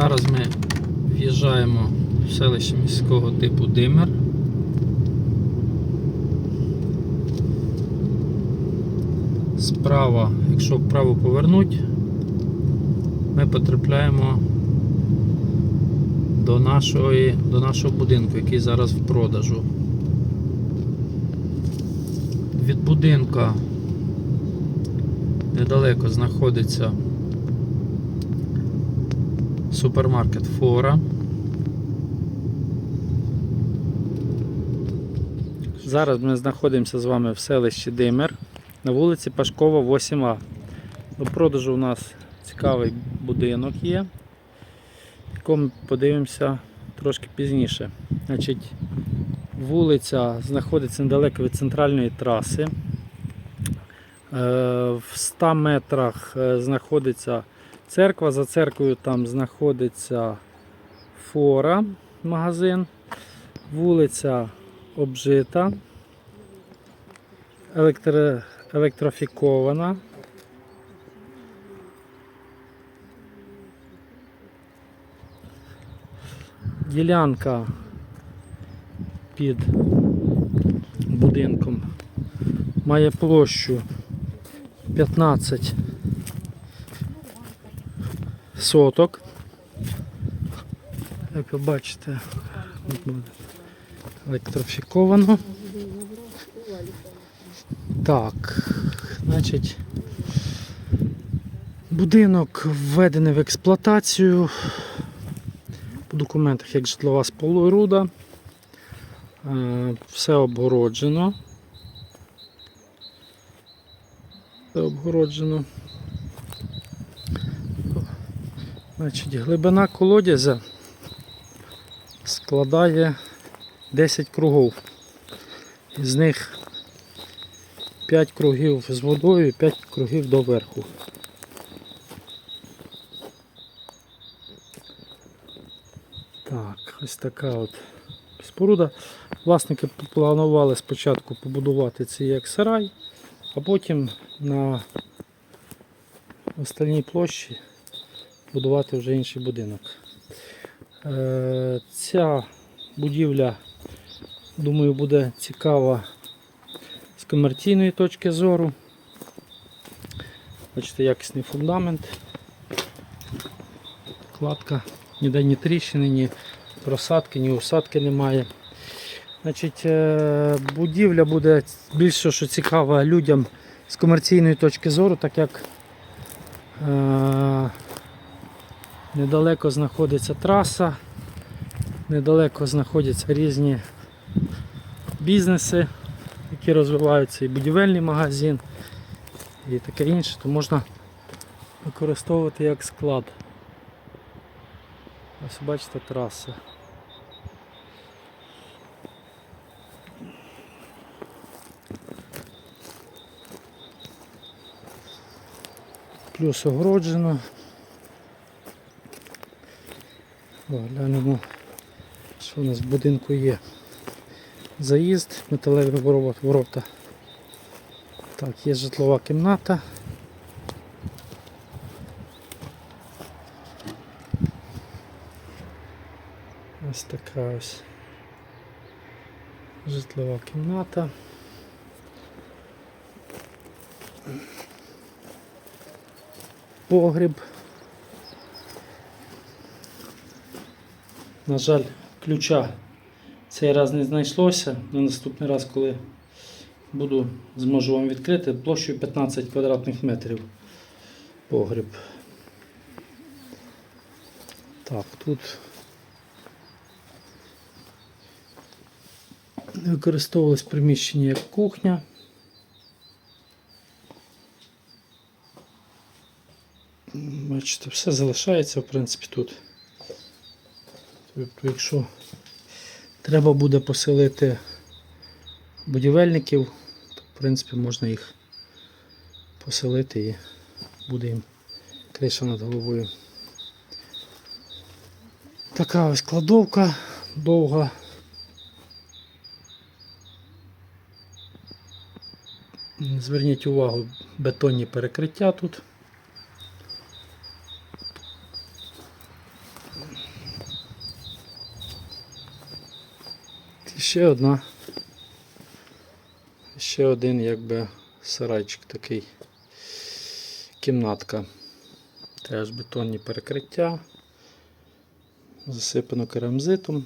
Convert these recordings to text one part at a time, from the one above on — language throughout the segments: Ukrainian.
Зараз ми в'їжджаємо в селище міського типу Димер. Справа, якщо вправо повернуть, ми потрапляємо до, нашої, до нашого будинку, який зараз в продажу. Від будинка недалеко знаходиться супермаркет Фора. Зараз ми знаходимося з вами в селищі Димер на вулиці Пашкова, 8А. До продажу у нас цікавий будинок є, якому подивимося трошки пізніше. Значить, вулиця знаходиться недалеко від центральної траси. Е, В 100 метрах е, знаходиться церква. За церквою там знаходиться фора, магазин. Вулиця обжита, електро, електрофікована. Ділянка під будинком має площу 15 соток. Як ви бачите, електрофіковано. Так, значить, будинок введений в експлуатацію. По документах як житлова споруда. Е, Все обгороджено. Все обгороджено. Значить, глибина колодязя складає 10 кругов. Із них 5 кругів з водою і 5 кругів доверху. Так, ось така от споруда. Власники планували спочатку побудувати цей як сарай, а потім на остальній площі будувати вже інший будинок. Е, Ця будівля, думаю, буде цікава з комерційної точки зору. Бачите, якісний фундамент, кладка, ніде ні тріщини, ні просадки, ні усадки немає. Значить, е, будівля буде більше що цікава людям з комерційної точки зору, так як е, недалеко знаходиться траса, недалеко знаходяться різні бізнеси, які розвиваються, і будівельний магазин, і таке інше, то можна використовувати як склад. Ось бачите траса. Плюс огороджено. Глянемо, що у нас в будинку є. Заїзд, металеві ворота. Так, є житлова кімната. Ось така ось житлова кімната. Погріб. На жаль, ключа цей раз не знайшлося. На наступний раз, коли буду, зможу вам відкрити площею 15 квадратних метрів погріб. Так, тут використовувалось приміщення як кухня. Бачите, все залишається в принципі тут. Тобто, якщо треба буде поселити будівельників, то в принципі можна їх поселити і буде їм криша над головою. Така ось кладовка довга. Зверніть увагу, бетонні перекриття тут. Ще одна. Ще один якби сарайчик такий. Кімнатка. Теж бетонні перекриття. Засипано керамзитом.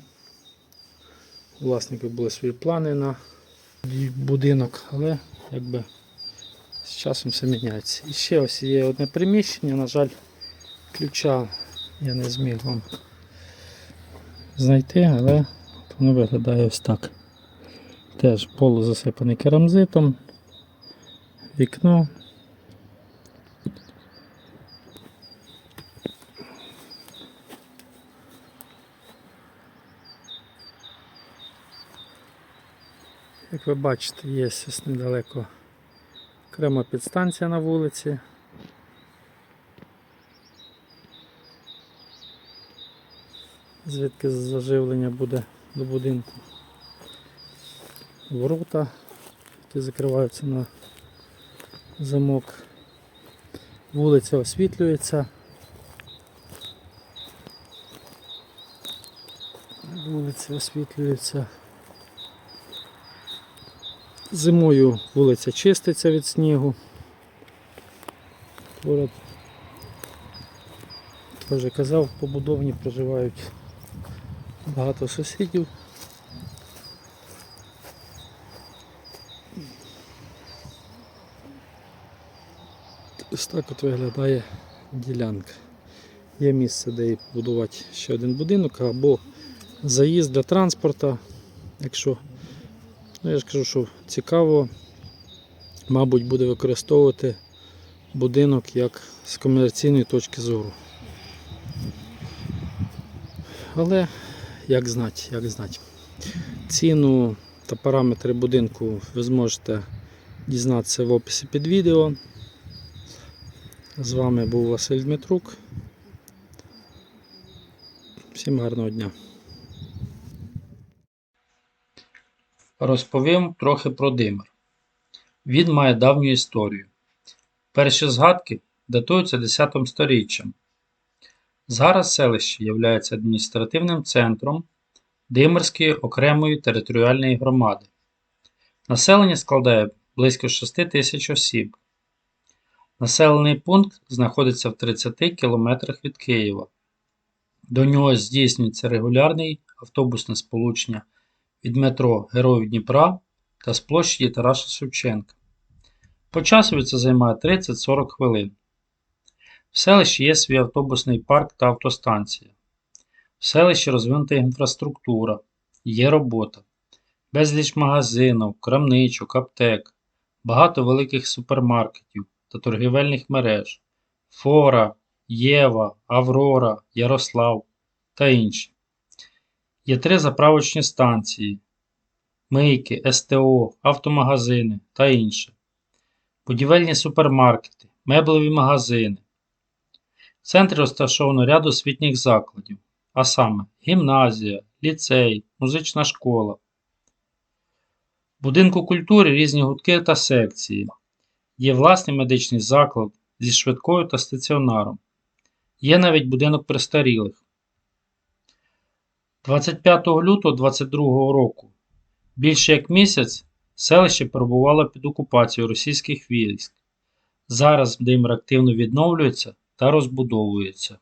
У власників були свої плани на будинок, але якби з часом все міняється. І ще ось є одне приміщення, на жаль, ключа я не зміг вам знайти, але воно виглядає ось так. Теж полу засипаний керамзитом, вікно. Як ви бачите, є ось недалеко окрема підстанція на вулиці. Звідки заживлення буде до будинку. Ворота, які закриваються на замок. Вулиця освітлюється. Вулиця освітлюється. Зимою вулиця чиститься від снігу. Я вже казав, побудовні проживають багато сусідів. Ось так от виглядає ділянка. Є місце, де будувати ще один будинок або заїзд для транспорту. Якщо, ну я ж кажу, що цікаво, мабуть, буде використовувати будинок як з комерційної точки зору. Але як знати, як знати. Ціну та параметри будинку ви зможете дізнатися в описі під відео. З вами був Василь Дмитрук. Всім гарного дня. Розповім трохи про Димир. Він має давню історію. Перші згадки датуються 10 сторіччям. Зараз селище є адміністративним центром Димирської окремої територіальної громади. Населення складає близько 6 тисяч осіб. Населений пункт знаходиться в 30 кілометрах від Києва. До нього здійснюється регулярний автобусне сполучення від метро Героїв Дніпра та з площі Тараса Шевченка. По часу це займає 30-40 хвилин. В селищі є свій автобусний парк та автостанція. В селищі розвинута інфраструктура, є робота, безліч магазинів, крамничок, аптек, багато великих супермаркетів та торгівельних мереж, Фора, Єва, Аврора, Ярослав та інші. Є три заправочні станції, мийки, СТО, автомагазини та інше. Будівельні супермаркети, меблеві магазини. В центрі розташовано ряд освітніх закладів, а саме гімназія, ліцей, музична школа. В будинку культури різні гудки та секції. Є власний медичний заклад зі швидкою та стаціонаром. Є навіть будинок престарілих. 25 лютого 2022 року, більше як місяць, селище перебувало під окупацією російських військ. Зараз Димир активно відновлюється та розбудовується.